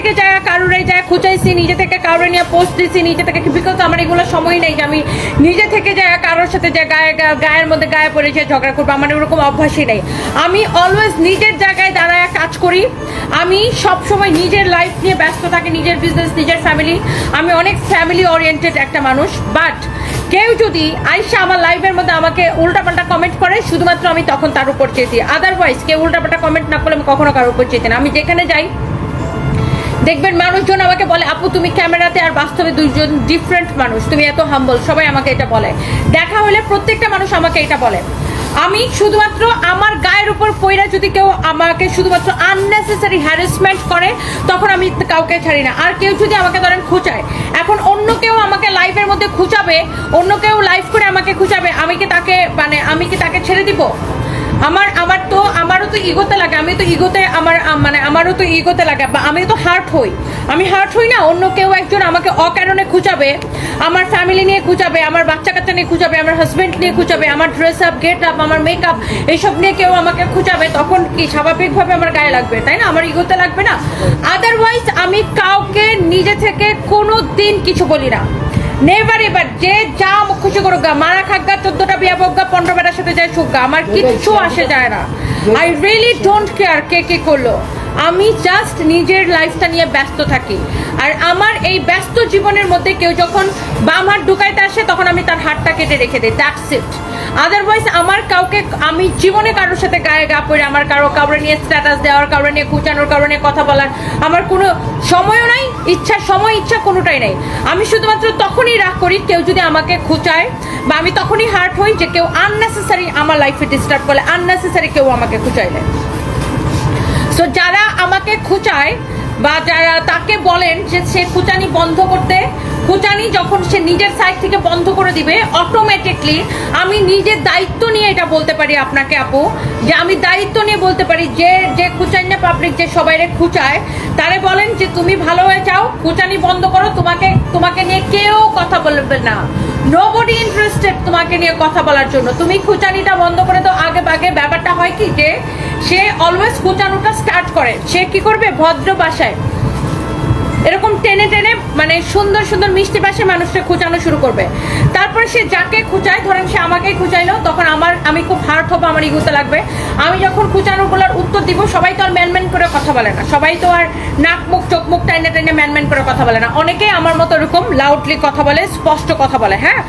থেকে যায় কারোরে যায় খুঁচাইছি নিজে থেকে কারোরে নিয়ে পোস্ট দিছি, নিজে থেকে বিকজ আমার এগুলো সময় নেই যে আমি নিজে থেকে যায় কারোর সাথে যে গায়ে গায়ের মধ্যে গায়ে পড়ে যে ঝগড়া করব, আমার ওরকম অভ্যাসই নেই। আমি অলওয়েজ নিজের জায়গায় দাঁড়ায় কাজ করি। আমি সব সময় নিজের লাইফ নিয়ে ব্যস্ত থাকি, নিজের বিজনেস নিজের ফ্যামিলি আমি অনেক ফ্যামিলি ওরিয়েন্টেড একটা মানুষ। বাট কেউ যদি আইসা আমার লাইফের মধ্যে আমাকে উল্টাপাল্টা কমেন্ট করে, শুধুমাত্র আমি তখন তার উপর চেয়েছি। আদারওয়াইজ কেউ উল্টাপাল্টা কমেন্ট না করলে আমি কখনো কারোর উপর চেয়েছি না। আমি যেখানে যাই দেখবেন মানুষজন আমাকে বলে, আপু, তুমি ক্যামেরাতে আর বাস্তবে দুইজন ডিফারেন্ট মানুষ। তুমি এত হাম্বল সবাই আমাকে এটা বলে। দেখা হলে প্রত্যেকটা মানুষ আমাকে এটা বলে। আমি শুধুমাত্র আমার গায়ের উপর পইরা যদি কেউ আমাকে শুধুমাত্র আননেসেসারি হ্যারাসমেন্ট করে, তখন আমি কাউকে ছাড়ি না। আর কেউ যদি আমাকে ধরেন খুঁচায়, এখন অন্য কেউ আমাকে লাইভের মধ্যে খুঁচাবে, অন্য কেউ লাইভ করে আমাকে খুঁচাবে, আমি কি তাকে মানে আমি কি তাকে ছেড়ে দিব? আমার আমার তো, আমারও তো ইগোতে লাগে, আমি তো ইগোতে আমার মানে আমারও তো ইগোতে লাগে, বা আমি তো হার্ট হই। আমি হার্ট হই না, অন্য কেউ একজন আমাকে অকারণে খুঁচাবে আমার ফ্যামিলি নিয়ে খুঁচাবে আমার বাচ্চা কাচ্চা নিয়ে খুঁচাবে আমার হাজব্যান্ড নিয়ে খুঁচাবে আমার ড্রেস আপ গেট আপ আমার মেকআপ এইসব নিয়ে কেউ আমাকে খুঁচাবে তখন কি স্বাভাবিকভাবে আমার গায়ে লাগবে, তাই না? আমার ইগোতে লাগবে না। আদারওয়াইজ আমি কাউকে, নিজে থেকে কোনো দিন কিছু বলি না। নেভার এভার যে যা খুশি করুক গা মারা খাক গা চোদ্দটা বিয়া বক গা পনেরো বেটার সাথে যায় সুখ গা আমার কিচ্ছু আসে যায় না। আই রিয়েলি ডোন্ট কেয়ার কে কে করল। আমি জাস্ট নিজের লাইফটা নিয়ে ব্যস্ত থাকি। আর আমার এই ব্যস্ত জীবনের মধ্যে কেউ যখন বাম হাত ঢুকাইতে আসে, তখন আমি তার হাতটা কেটে রেখে দিই। দ্যাটস ইট আদারওয়াইজ আমার কাউকে, আমি জীবনে কারোর সাথে গায়ে গা পড়ে আমার কারও, কাউরে নিয়ে স্ট্যাটাস দেওয়ার, কাউরে নিয়ে কুচানোর, কাউরে নিয়ে কথা বলার, আমার কোনো সময়ও নাই, ইচ্ছা, সময়, ইচ্ছা কোনোটাই নেই। আমি শুধুমাত্র তখনই রাগ করি, কেউ যদি আমাকে খুঁচায় বা আমি তখনই হার্ট হই যে কেউ আননেসেসারি আমার লাইফে ডিস্টার্ব করলে আননেসেসারি কেউ আমাকে খুঁচাইলে সো যারা আমাকে খুঁচায় বা যারা তাকে বলেন যে সে খুচানি বন্ধ করতে, খুচানি যখন সে নিজের সাইড থেকে বন্ধ করে দিবে অটোমেটিকলি আমি নিজের দায়িত্ব নিয়ে এটা বলতে পারি আপনাকে, আপু। যে আমি দায়িত্ব নিয়ে বলতে পারি, যে যে খুচাই না পাবলিক যে সবাইরে খুচায়, তারে বলেন যে, তুমি ভালো হয়ে যাও, খুচানি বন্ধ করো, তোমাকে তোমাকে নিয়ে কেউ কথা বলবে না। নোবডি ইন্টারেস্টেড তোমাকে নিয়ে কথা বলার জন্য। তুমি খুচানিটা বন্ধ করে তো আগে বাগে ব্যাপারটা হয় কি যে, সে অলওয়েজ খুচানোটা স্টার্ট করে। সে কি করবে? ভদ্র ভাষায় এরকম টেনে টেনে মানে সুন্দর সুন্দর মিষ্টি পাশে মানুষটা খুঁচানো শুরু করবে। তারপরে সে যাকে খুঁচায়, ধরেন সে আমাকেই খুঁচাইলো, তখন আমার, আমি খুব হার্ট হব, আমার ইগুতে লাগবে। আমি যখন খুঁচানোগুলোর উত্তর দিব, সবাই তো আর ম্যান ম্যান করে কথা বলে না। সবাই তো আর নাক, মুখ, চোখ, মুখ টাইনে টাইনে ম্যান ম্যান করে কথা বলে না। অনেকেই আমার মতো এরকম লাউডলি কথা বলে, স্পষ্ট কথা বলে হ্যাঁ?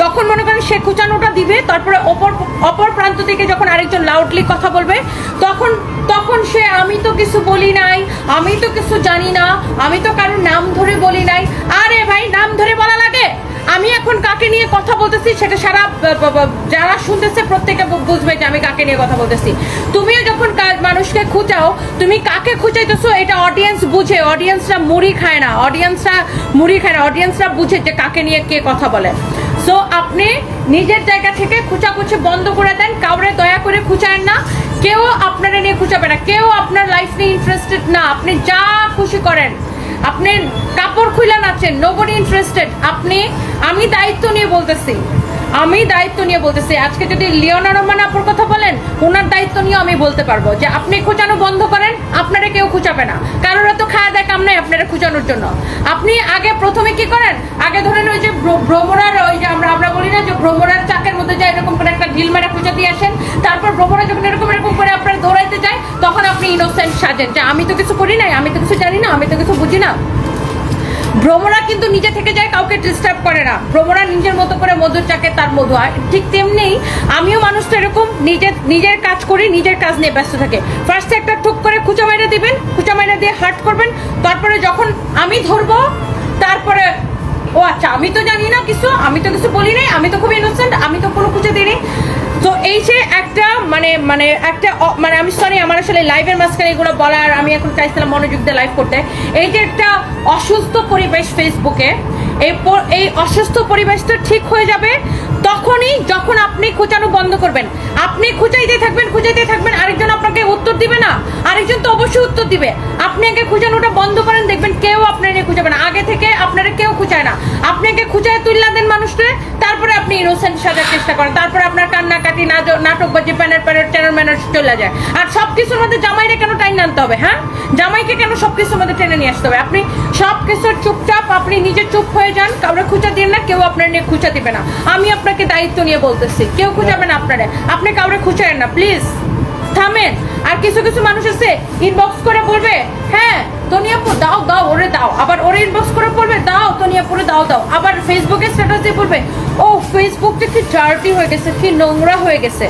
যখন মনে করেন সে খুঁচানোটা দিবে, তারপরে অপর অপর প্রান্ত থেকে যখন আরেকজন লাউডলি কথা বলবে, তখন তখন সে, আমি তো কিছু বলি নাই, আমি তো কিছু জানি না, আমি তো কারোর নাম ধরে বলি নাই। আরে ভাই, নাম ধরে বলা লাগে? আমি এখন কাকে নিয়ে কথা বলতেছি সেটা সারা যারা শুনতেছে প্রত্যেকে বুঝবে যে আমি কাকে নিয়ে কথা বলতেছি। তুমিও যখন মানুষকে খুঁচাও তুমি কাকে খুঁচাইতেছো এটা অডিয়েন্স বুঝে অডিয়েন্সরা মুড়ি খায় না অডিয়েন্সরা মুড়ি খায় না অডিয়েন্সরা বুঝে যে কাকে নিয়ে কে কথা বলে। সো আপনি নিজের জায়গা থেকে খুচাখুচি বন্ধ করে দেন, কাউরে দয়া করে খুচায়েন না, কেউ আপনারা নিয়ে খুঁচাবে না, কেউ আপনার লাইফ নিয়ে ইন্টারেস্টেড না, আপনি যা খুশি করেন আপনি কাপড় খুলে নাচেন নোবডি ইন্টারেস্টেড আপনি, আমি দায়িত্ব নিয়ে বলতেছি। আমি দায়িত্ব নিয়ে বলতেছি। আজকে যদি লিওনা রহমান আপুর কথা বলেন ওনার দায়িত্ব নিয়ে আমি বলতে পারব যে আপনি খুঁচানো বন্ধ করেন, আপনারা কেউ খুঁচাবে না। কারোর তো খাওয়া দেয় কাম নাই আপনারা খুঁচানোর জন্য। আপনি আগে প্রথমে কি করেন? আগে ধরেন ওই যে ভ্র- ভ্রমরার ওই যে আমরা আমরা বলি না যে ভ্রমরার চাকের যায়, এরকম করে একটা ঢিল মেরে খুঁজে দিয়ে আসেন। তারপর ভ্রমরা যখন এরকম এরকম করে আপনার দৌড়াইতে যায়, তখন আপনি ইনোসেন্ট সাজেন। যে আমি তো কিছু করি নাই, আমি তো কিছু জানি না, আমি তো কিছু বুঝি না। ভ্রমরা কিন্তু নিজে থেকে যায়, কাউকে ডিস্টার্ব করে না। ভ্রমরা নিজের মতো করে মধুর চাকে তার মধু। আর ঠিক তেমনি আমিও মানুষটা এরকম নিজের নিজের কাজ করি, নিজের কাজ নিয়ে ব্যস্ত থাকে। ফার্স্টে একটা ঠুক করে খুঁচা মাইরা দিবেন খুঁচা মাইরা দিয়ে হার্ট করবেন। তারপরে যখন আমি ধরবো, তারপরে ও আচ্ছা আমি তো জানি না কিছু, আমি তো কিছু বলি নাই, আমি তো খুব ইনোসেন্ট আমি তো কোনো খুঁজে দিইনি। তো এই যে একটা মানে মানে একটা মানে আমি সরি আমার আসলে লাইভের মাঝখানে এগুলো বলার আমি এখন চাইছিলাম মনোযোগ দিয়ে লাইভ করতে। এই যে একটা অসুস্থ পরিবেশ ফেসবুকে এই এই অসুস্থ পরিবেশটা ঠিক হয়ে যাবে তখনই যখন আপনি খোঁচানো বন্ধ করবেন। আপনি খুঁচাইতে থাকবেন খুঁচাইতে থাকবেন, আরেকজন আপনাকে উত্তর দিবে না। আরেকজন তো অবশ্যই উত্তর দিবে। আপনি আগে খুঁচানোটা বন্ধ করেন, দেখবেন কেউ আপনার খুঁজাবে না। আগে থেকে আপনারা কেউ খুঁচায় না। আপনি আগে খুঁচায় তুললা দেন মানুষকে ইনোসেন্ট সাজার চেষ্টা করেন। তারপরে আপনার কান্নাকাটি নাটক বাজে ম্যানার চলে যায়। আর সব কিছুর মধ্যে কেন টাইম আনতে হবে হ্যাঁ? জামাইকে কেন সব কিছুর মধ্যে টেনে নিয়ে আসতে হবে? আপনি সব চুপচাপ, আপনি নিজে চুপ হয়ে যান, কাউরে খুঁচা দিন না, কেউ আপনার নিয়ে খুঁচা দিবে না। আমি আপনাকে দায়িত্ব নিয়ে বলতেছি, কেউ খুঁজাবে না আপনারে। আপনি কাউরে খুঁচায়েন না, প্লিজ। থামেন। আর কিছু কিছু মানুষ আছে ইনবক্স করে বলবে হ্যাঁ তনিয়াপু দাও দাও, ওরে দাও। আবার ওরে ইনবক্স বলবে দাও দাও। আবার ফেসবুকে স্ট্যাটাস দিয়ে বলবে, ও ফেসবুকটা কি ডার্টি হয়ে গেছে, কি নোংরা হয়ে গেছে।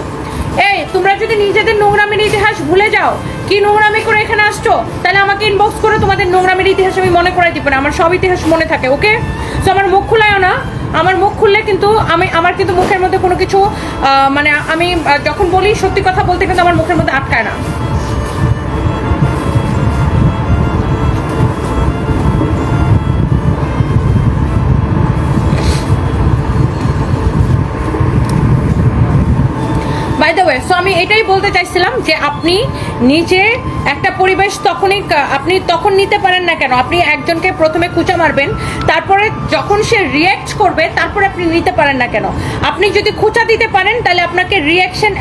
এই, তোমরা যদি নিজেদের নোংরামের ইতিহাস ভুলে যাও, কি নোংরামি করে এখানে আসছো, তাহলে আমাকে ইনবক্স করে তোমাদের নোংরামের ইতিহাস আমি মনে করাই দিব না, আমার সব ইতিহাস মনে থাকে ওকে তো আমার মুখ খুলায়ও না, আমার মুখ খুললে কিন্তু আমি, আমার কিন্তু মুখের মধ্যে কোনো কিছু মানে আমি যখন বলি সত্যি কথা বলতে কিন্তু আমার মুখের মধ্যে আটকায় না। আমি এটাই বলতে চাইছিলাম যে আপনি নিজে একটা পরিবেশ তখনই আপনি তখন নিতে পারেন না কেন? আপনি একজনকে প্রথমে কুচা মারবেন, তারপরে যখন সে রিয়্যাক্ট করবে, তারপরে আপনি নিতে পারেন না কেন? আপনি যদি খুঁচা দিতে পারেন, তাহলে আপনাকে রিয়াকশন